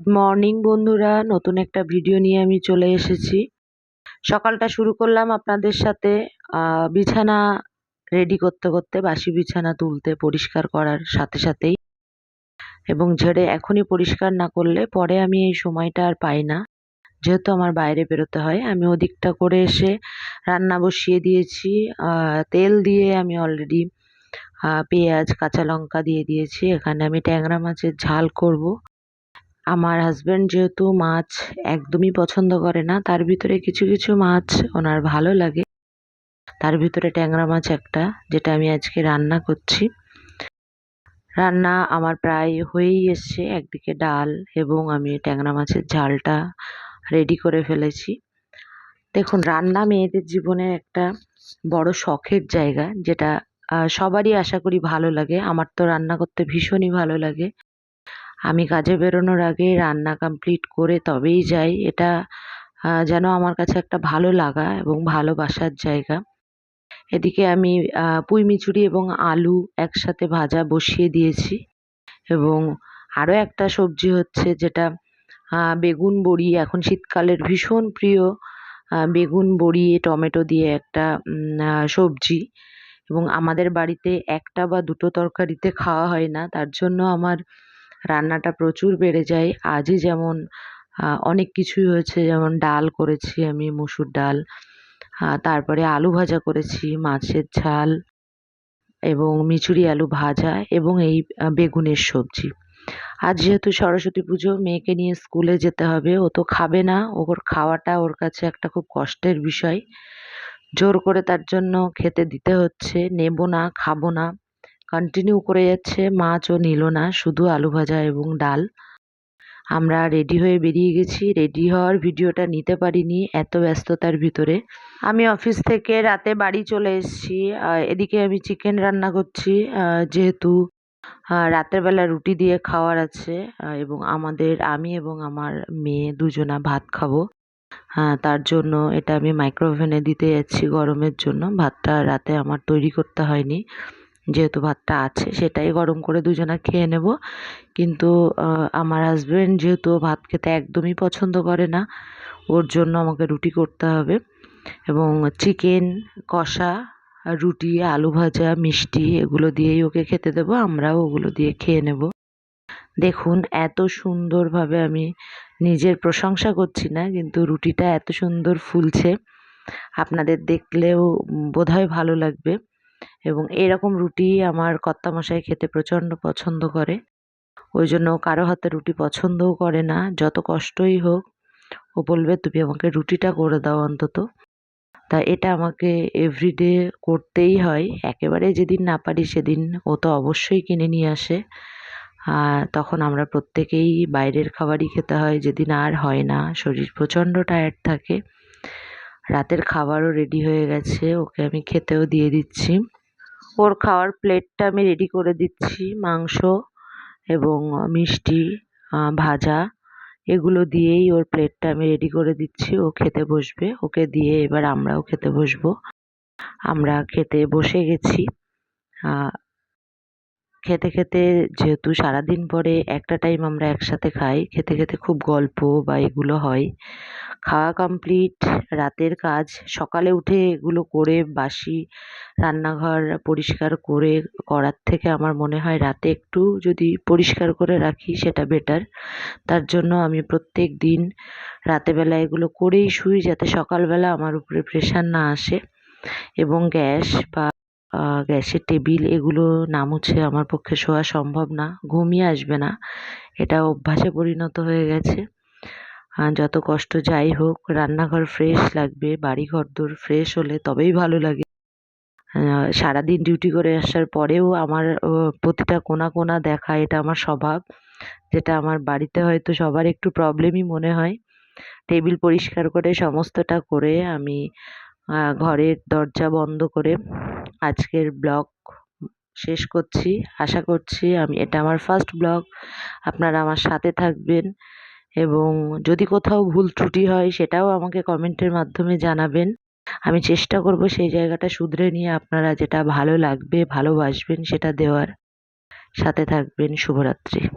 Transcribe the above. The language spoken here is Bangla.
মর্নিং বন্ধুরা, নতুন একটা ভিডিও নিয়ে আমি চলে এসেছি। সকালটা শুরু করলাম আপনাদের সাথে বিছানা রেডি করতে করতে, বাসি বিছানা তুলতে, পরিষ্কার করার সাথে সাথেই। এবং ঝেড়ে এখনই পরিষ্কার না করলে পরে আমি এই সময়টা আর পাই না। যেহেতু আমার বাইরে বেরোতে হয়, আমি ওদিকটা করে এসে রান্না বসিয়ে দিয়েছি। তেল দিয়ে আমি অলরেডি পেঁয়াজ, কাঁচা লঙ্কা দিয়ে দিয়েছি। এখানে আমি ট্যাংরা মাছের ঝাল করব। আমার হাজব্যান্ড যেহেতু মাছ একদমই পছন্দ করে না, তার ভিতরে কিছু কিছু মাছ ওনার ভালো লাগে। তার ভিতরে ট্যাংরা মাছ একটা, যেটা আমি আজকে রান্না করছি। রান্না আমার প্রায় হয়েই এসছে, একদিকে ডাল এবং আমি ট্যাংরা মাছের ঝালটা রেডি করে ফেলেছি। দেখুন, রান্না মেয়েদের জীবনে একটা বড় শখের জায়গা, যেটা সবারই আশা করি ভালো লাগে। আমার তো রান্না করতে ভীষণই ভালো লাগে। আমি কাজে বেরোনোর আগে রান্না কমপ্লিট করে তবেই যাই। এটা যেন আমার কাছে একটা ভালো লাগা এবং ভালোবাসার জায়গা। এদিকে আমি আহ, পুঁই মিচুরি এবং আলু একসাথে ভাজা বসিয়ে দিয়েছি এবং আরও একটা সবজি হচ্ছে যেটা বেগুন বড়ি। এখন শীতকালের ভীষণ প্রিয় বেগুন বড়ি টমেটো দিয়ে একটা সবজি এবং আমাদের বাড়িতে একটা বা দুটো তরকারিতে খাওয়া হয় না। তার জন্য আমার রান্নাটা প্রচুর বেড়ে যায়। আজই যেমন অনেক কিছুই হয়েছে। যেমন ডাল করেছি আমি, মুসুর ডাল তারপরে আলু ভাজা করেছি, মাছের ঝাল এবং মিচুরি আলু ভাজা এবং এই বেগুনের সবজি। আজ যেহেতু সরস্বতী পুজো, মেয়েকে নিয়ে স্কুলে যেতে হবে। ও তো খাবে না। ওর খাওয়াটা ওর কাছে একটা খুব কষ্টের বিষয়। জোর করে তার জন্য খেতে দিতে হচ্ছে। নেব না, খাব না। কন্টিনিউ করে যাচ্ছে। মাছও নিল না, শুধু আলু ভাজা এবং ডাল। আমরা রেডি হয়ে বেরিয়ে গেছি। রেডি হওয়ার ভিডিওটা নিতে পারিনি এত ব্যস্ততার ভিতরে। আমি অফিস থেকে রাতে বাড়ি চলে এসেছি। এদিকে আমি চিকেন রান্না করছি। যেহেতু রাতের বেলা রুটি দিয়ে খাওয়ার আছে এবং আমাদের, আমি এবং আমার মেয়ে দুজনা ভাত খাব। তার জন্য এটা আমি মাইক্রোওভেনে দিতে যাচ্ছি গরমের জন্য। ভাতটা রাতে আমার তৈরি করতে হয়নি। যেহেতু ভাতটা আছে, সেটাই গরম করে দুজনা খেয়ে নেব। কিন্তু আমার হাজব্যান্ড যেহেতু ভাত খেতে একদমই পছন্দ করে না, ওর জন্য আমাকে রুটি করতে হবে। এবং চিকেন কষা, রুটি, আলু ভাজা, মিষ্টি এগুলো দিয়েই ওকে খেতে দেবো, আমরাও ওগুলো দিয়ে খেয়ে নেব। দেখুন, এত সুন্দরভাবে আমি নিজের প্রশংসা করছি না, কিন্তু রুটিটা এত সুন্দর ফুলছে। আপনাদের দেখলেও বোধহয় ভালো লাগবে। এবং এরকম রুটি আমার কর্তামশাই খেতে প্রচণ্ড পছন্দ করে। ওই জন্য কারও হাতে রুটি পছন্দও করে না। যত কষ্টই হোক, ও বলবে, তুমি আমাকে রুটিটা করে দাও অন্তত। তা এটা আমাকে এভরিডে করতেই হয়। একেবারে যেদিন না পারি সেদিন ও তো অবশ্যই কিনে নিয়ে আসে। তখন আমরা প্রত্যেকেই বাইরের খাবারই খেতে হয়। যেদিন আর হয় না, শরীর প্রচণ্ড টায়ার্ড থাকে। রাতের খাবারও রেডি হয়ে গেছে, ওকে আমি খেতেও দিয়ে দিচ্ছি। ওর খাওয়ার প্লেটটা আমি রেডি করে দিচ্ছি, মাংস এবং মিষ্টি ভাজা, এগুলো দিয়েই ওর প্লেটটা আমি রেডি করে দিচ্ছি, ও খেতে বসবে। ওকে দিয়ে এবার আমরাও খেতে বসবো। আমরা খেতে বসে গেছি। খেতে খেতে যেহেতু সারাদিন পরে একটা টাইম আমরা একসাথে খাই, খেতে খেতে খুব গল্প বা এগুলো হয়। খাওয়া কমপ্লিট রাতের কাজ, সকালে উঠে এগুলো করে বাসি, রান্নাঘর পরিষ্কার করে করার থেকে আমার মনে হয় রাতে একটু যদি পরিষ্কার করে রাখি সেটা বেটার তার জন্য আমি প্রত্যেক দিন রাতেবেলা এগুলো করেই শুই যাতে সকালবেলা আমার উপরে প্রেশার না আসে এবং গ্যাস বা গ্যাসের টেবিল এগুলো না মুছে আমার পক্ষে শোয়া সম্ভব না ঘুমিয়ে আসবে না। এটা অভ্যাসে পরিণত হয়ে গেছে। যত কষ্ট যাই হোক, রান্নাঘর ফ্রেশ লাগবে বাড়ি ঘরদোর ফ্রেশ হলে তবেই ভালো লাগে। সারাদিন ডিউটি করে আসার পরেও আমার প্রতিটা কোনা কোনা দেখা, এটা আমার স্বভাব। যেটা আমার বাড়িতে হয়তো সবার একটু প্রবলেমই মনে হয়। টেবিল পরিষ্কার করে সমস্তটা করে আমি ঘরের দরজা বন্ধ করে আজকের ব্লগ শেষ করছি। আশা করছি আমি, এটা আমার ফার্স্ট ব্লগ আপনারা আমার সাথে থাকবেন। এবং যদি কোথাও ভুল ত্রুটি হয়, সেটাও আমাকে কমেন্টের মাধ্যমে জানাবেন। আমি চেষ্টা করব সেই জায়গাটা শুধরে নিয়ে আপনারা যেটা ভালো লাগবে, ভালোবাসবেন সেটা দেওয়ার। সাথে থাকবেন, শুভরাত্রি।